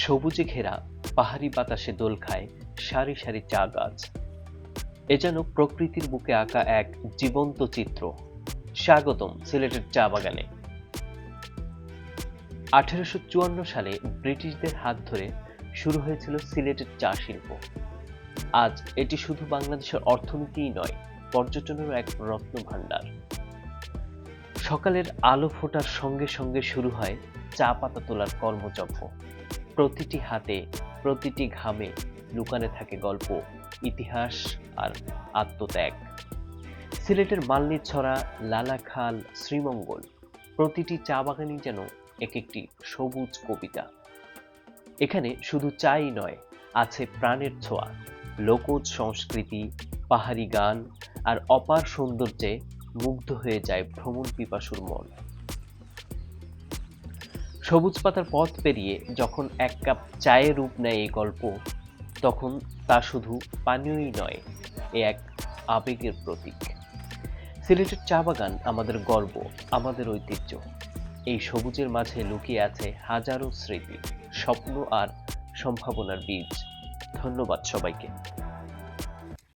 সবুজে ঘেরা পাহাড়ি বাতাসে দোল খায় সারি সারি চা গাছ। এ যেন প্রকৃতির বুকে আঁকা এক জীবন্ত চিত্র। স্বাগতম সিলেটের চা বাগানে। আঠেরোশো চুয়ান্ন সালে ব্রিটিশদের হাত ধরে শুরু হয়েছিল সিলেটের চা শিল্প। আজ এটি শুধু বাংলাদেশের অর্থনীতিই নয়, পর্যটনেরও এক রত্ন ভাণ্ডার সকালের আলো ফোটার সঙ্গে সঙ্গে শুরু হয় চা পাতা তোলার কর্মযজ্ঞ প্রতিটি হাতে, প্রতিটি ঘামে লুকানে থাকে গল্প, ইতিহাস আর আত্মত্যাগ। সিলেটের মালনীছড়া, লালাখাল, শ্রীমঙ্গল প্রতিটি চা বাগানই যেন এক একটি সবুজ কবিতা। এখানে শুধু চাই নয়, আছে প্রাণের ছোঁয়া, লোকজ সংস্কৃতি, পাহাড়ি গান আর অপার সৌন্দর্যে মুগ্ধ হয়ে যায় ভ্রমণ পিপাসুর মন। সবুজ পাতার পথ পেরিয়ে যখন এক কাপ চায়ের রূপ নেয় এই গল্প, তখন তা শুধু পানীয়ই নয়, এ এক আবেগের প্রতীক। সিলেটের চা বাগান আমাদের গর্ব, আমাদের ঐতিহ্য। এই সবুজের মাঝে লুকিয়ে আছে হাজারো স্মৃতি, স্বপ্ন আর সম্ভাবনার বীজ। ধন্যবাদ সবাইকে।